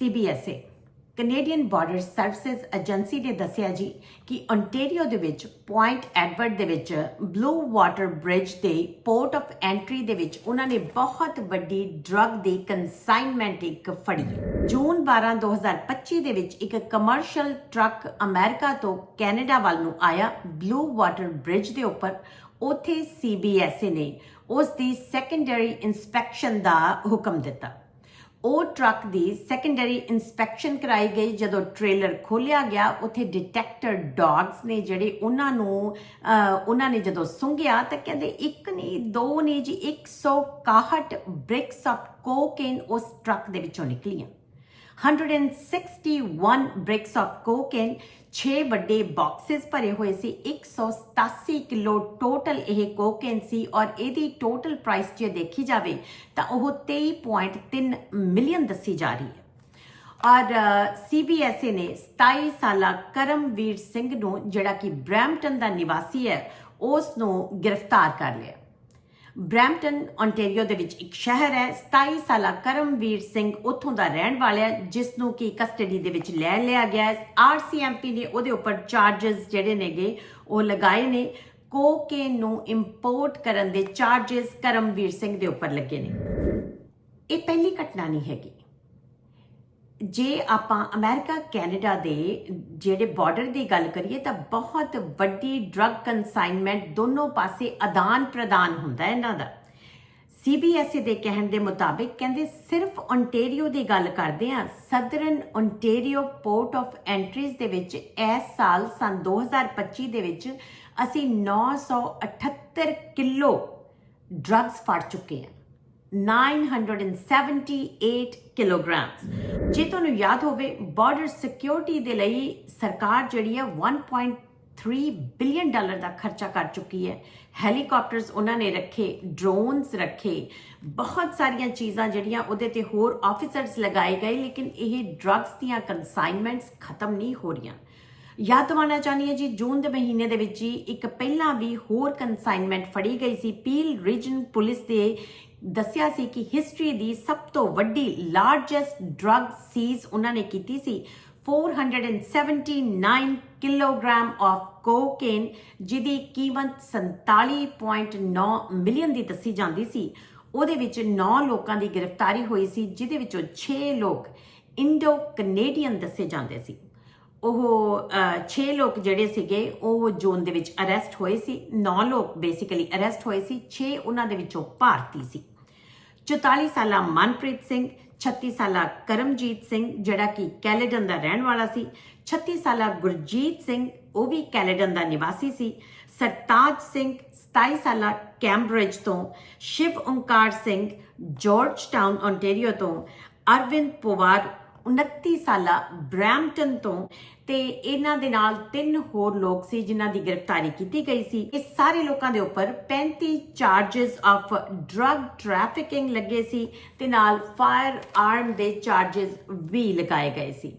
CBSA Canadian Border Services Agency ਨੇ ਦੱਸਿਆ ਜੀ ਕਿ ontario ਦੇ ਵਿੱਚ ਪੁਆਇੰਟ ਐਡਵਰਡ ਦੇ ਵਿੱਚ ਬਲੂ ਵਾਟਰ ਬ੍ਰਿਜ ਤੇ ਪੋਰਟ ਆਫ ਐਂਟਰੀ ਦੇ ਵਿੱਚ ਉਹਨਾਂ ਨੇ ਬਹੁਤ ਵੱਡੀ ਡਰੱਗ ਦੀ ਕਨਸਾਈਨਮੈਂਟ ਇੱਕ ਫੜੀ ਜੂਨ 12 2025 ਦੇ ਵਿੱਚ ਇੱਕ ਕਮਰਸ਼ੀਅਲ ਟਰੱਕ ਅਮਰੀਕਾ ਤੋਂ ਕੈਨੇਡਾ ਵੱਲ ਨੂੰ ਆਇਆ। ਬਲੂ ਵਾਟਰ ਬ੍ਰਿਜ ਦੇ ਉੱਪਰ ਉਥੇ CBSA ਨੇ ਉਸ ਦੀ ਸੈਕੰਡਰੀ ਇਨਸਪੈਕਸ਼ਨ ਦਾ ਹੁਕਮ ਦਿੱਤਾ। ਉਹ ਟਰੱਕ ਦੀ ਸੈਕੰਡਰੀ ਇਨਸਪੈਕਸ਼ਨ ਕਰਾਈ ਗਈ। ਜਦੋਂ ਟ੍ਰੇਲਰ ਖੋਲਿਆ ਗਿਆ, ਉੱਥੇ ਡਿਟੈਕਟਰ ਡੌਗਸ ਨੇ ਜਿਹੜੇ ਉਹਨਾਂ ਨੂੰ ਉਹਨਾਂ ਨੇ ਜਦੋਂ ਸੁੰਘਿਆ ਤਾਂ ਕਹਿੰਦੇ ਇੱਕ ਨਹੀਂ ਦੋ ਨਹੀਂ ਜੀ 161 ਬ੍ਰਿਕਸ ਆਫ ਕੋਕੇਨ ਉਸ ਟਰੱਕ ਦੇ ਵਿੱਚੋਂ ਨਿਕਲੀਆਂ। 161 ਬ੍ਰਿਕਸ ਆਫ ਕੋਕੇਨ 6 ਵੱਡੇ ਬਾਕਸਸ ਭਰੇ ਹੋਏ ਸੀ 187 ਕਿਲੋ ਟੋਟਲ ਇਹ ਕੋਕੇਨ ਸੀ ਔਰ ਇਹਦੀ ਟੋਟਲ ਪ੍ਰਾਈਸ ਜੇ ਦੇਖੀ ਜਾਵੇ ਤਾਂ ਉਹ 23.3 ਮਿਲੀਅਨ ਦੱਸੀ ਜਾ ਰਹੀ ਹੈ। ਔਰ ਸੀਬੀਐਸਏ ਨੇ 27 ਸਾਲਾ ਕਰਮਵੀਰ ਸਿੰਘ ਨੂੰ ਜਿਹੜਾ ਕਿ ਬ੍ਰੈਂਪਟਨ ਦਾ ਨਿਵਾਸੀ ਹੈ, ਉਸ ਨੂੰ ਗ੍ਰਿਫਤਾਰ ਕਰ ਲਿਆ। ਬ੍ਰੈਂਪਟਨ ਓਨਟਾਰੀਓ ਦੇ ਵਿੱਚ ਇੱਕ ਸ਼ਹਿਰ ਹੈ। 27 ਸਾਲਾ ਕਰਮਵੀਰ ਸਿੰਘ ਉੱਥੋਂ ਦਾ ਰਹਿਣ ਵਾਲਾ ਹੈ ਜਿਸ ਨੂੰ ਕਿ ਕਸਟਡੀ ਦੇ ਵਿੱਚ ਲੈ ਲਿਆ ਗਿਆ ਹੈ। ਆਰਸੀਐਮਪੀ ਨੇ ਉਹਦੇ ਉੱਪਰ ਚਾਰजेस ਜਿਹੜੇ ਨੇਗੇ, ਉਹ ਲਗਾਏ ਨੇ। ਕੋਕੇਨ ਨੂੰ ਇੰਪੋਰਟ ਕਰਨ ਦੇ ਚਾਰजेस ਕਰਮਵੀਰ ਸਿੰਘ ਦੇ ਉੱਪਰ ਲੱਗੇ ਨੇ। ਇਹ ਪਹਿਲੀ ਘਟਨਾ ਨਹੀਂ ਹੈਗੀ। ਜੇ ਆਪਾਂ ਅਮਰੀਕਾ, ਕੈਨੇਡਾ ਦੇ ਜਿਹੜੇ ਬਾਰਡਰ ਦੀ ਗੱਲ ਕਰੀਏ ਤਾਂ ਬਹੁਤ ਵੱਡੀ ਡਰੱਗ ਕਨਸਾਈਨਮੈਂਟ ਦੋਨੋਂ ਪਾਸੇ ਆਦਾਨ ਪ੍ਰਦਾਨ ਹੁੰਦਾ ਹੈ ਇਹਨਾਂ ਦਾ। CBSA ਦੇ ਕਹਿਣ ਦੇ ਮੁਤਾਬਿਕ ਕਹਿੰਦੇ ਸਿਰਫ ontario ਦੀ ਗੱਲ ਕਰਦੇ ਆ Southern ontario port of entries ਦੇ ਵਿੱਚ ਇਸ ਸਾਲ ਸਨ 2025 ਦੇ ਵਿੱਚ ਅਸੀਂ 978 ਕਿਲੋ ਡਰੱਗਸ ਫੜ ਚੁੱਕੇ ਹਾਂ। 978 ਕਿਲੋਗ੍ਰਾਮ ਜੇ ਤੁਹਾਨੂੰ ਯਾਦ ਹੋਵੇ ਬਾਰਡਰ ਸਿਕਿਉਰਿਟੀ ਦੇ ਲਈ ਸਰਕਾਰ ਜਿਹੜੀ ਹੈ 1.3 ਬਿਲੀਅਨ ਡਾਲਰ ਦਾ ਖਰਚਾ ਕਰ ਚੁੱਕੀ ਹੈ। ਹੈਲੀਕਾਪਟਰਸ ਉਹਨਾਂ ਨੇ ਰੱਖੇ ਡਰੋਨਸ ਰੱਖੇ, ਬਹੁਤ ਸਾਰੀਆਂ ਚੀਜ਼ਾਂ ਜਿਹੜੀਆਂ ਉਹਦੇ ਤੇ ਹੋਰ ਆਫੀਸਰਸ ਲਗਾਏ ਗਏ, ਲੇਕਿਨ ਇਹ ਡਰੱਗਸ ਦੀਆਂ ਕਨਸਾਈਨਮੈਂਟਸ ਖਤਮ ਨਹੀਂ ਹੋ ਰਹੀਆਂ। ਯਾਦ ਦਿਵਾਉਣਾ ਚਾਹੁੰਦੀ ਹਾਂ ਜੀ, ਜੂਨ ਦੇ ਮਹੀਨੇ ਦੇ ਵਿੱਚ ਹੀ ਇੱਕ ਪਹਿਲਾਂ ਵੀ ਹੋਰ ਕਨਸਾਈਨਮੈਂਟ ਫੜੀ ਗਈ ਸੀ। ਪੀਲ ਰੀਜਨ ਪੁਲਿਸ ਦੇ ਦੱਸਿਆ ਸੀ ਕਿ ਹਿਸਟਰੀ ਦੀ ਸਭ ਤੋਂ ਵੱਡੀ ਲਾਰਜੈਸਟ ਡਰੱਗ ਸੀਜ਼ ਉਹਨਾਂ ਨੇ ਕੀਤੀ ਸੀ। 479 ਕਿਲੋਗ੍ਰਾਮ ਆਫ ਕੋਕੇਨ ਜਿਹਦੀ ਕੀਮਤ 47.9 ਮਿਲੀਅਨ ਦੀ ਦੱਸੀ ਜਾਂਦੀ ਸੀ। ਉਹਦੇ ਵਿੱਚ 9 ਲੋਕਾਂ ਦੀ ਗ੍ਰਿਫਤਾਰੀ ਹੋਈ ਸੀ, ਜਿਹਦੇ ਵਿੱਚੋਂ 6 ਲੋਕ ਇੰਡੋ ਕੈਨੇਡੀਅਨ ਦੱਸੇ ਜਾਂਦੇ ਸੀ। ਉਹ 6 ਲੋਕ ਜਿਹੜੇ ਸੀਗੇ, ਉਹ ਜ਼ੋਨ ਦੇ ਵਿੱਚ ਅਰੈਸਟ ਹੋਏ ਸੀ। 9 ਲੋਕ ਬੇਸਿਕਲੀ ਅਰੈਸਟ ਹੋਏ ਸੀ। 6 ਉਹਨਾਂ ਦੇ ਵਿੱਚੋਂ ਭਾਰਤੀ ਸੀ। 44 ਸਾਲਾ ਮਨਪ੍ਰੀਤ ਸਿੰਘ 36 ਸਾਲਾ ਕਰਮਜੀਤ ਸਿੰਘ, ਜਿਹੜਾ ਕਿ ਕੈਲੇਡਨ ਦਾ ਰਹਿਣ ਵਾਲਾ ਸੀ। 36 ਸਾਲਾ ਗੁਰਜੀਤ ਸਿੰਘ, ਉਹ ਵੀ ਕੈਲੇਡਨ ਦਾ ਨਿਵਾਸੀ ਸੀ। ਸਰਤਾਜ ਸਿੰਘ 27 ਸਾਲਾ ਕੈਂਬਰਿਜ ਤੋਂ। Shiv Onkar Singh Georgetown ontario ਤੋਂ। ਅਰਵਿੰਦ ਪਵਾਰ 29 ਸਾਲਾ ਬ੍ਰੈਂਪਟਨ ਤੋਂ ਤੇ ਇਹਨਾਂ ਦੇ ਨਾਲ ਤਿੰਨ ਹੋਰ ਲੋਕ ਸੀ ਜਿਨ੍ਹਾਂ ਦੀ ਗ੍ਰਿਫਤਾਰੀ ਕੀਤੀ ਗਈ ਸੀ। ਇਹ ਸਾਰੇ ਲੋਕਾਂ ਦੇ ਉੱਪਰ 35 ਚਾਰजेस ਆਫ ਡਰੱਗ ਟ੍ਰੈਫਿਕਿੰਗ ਲੱਗੇ ਸੀ ਤੇ ਨਾਲ ਫਾਇਰ ਆਰਮ ਦੇ ਚਾਰजेस ਵੀ ਲਗਾਏ ਗਏ ਸੀ।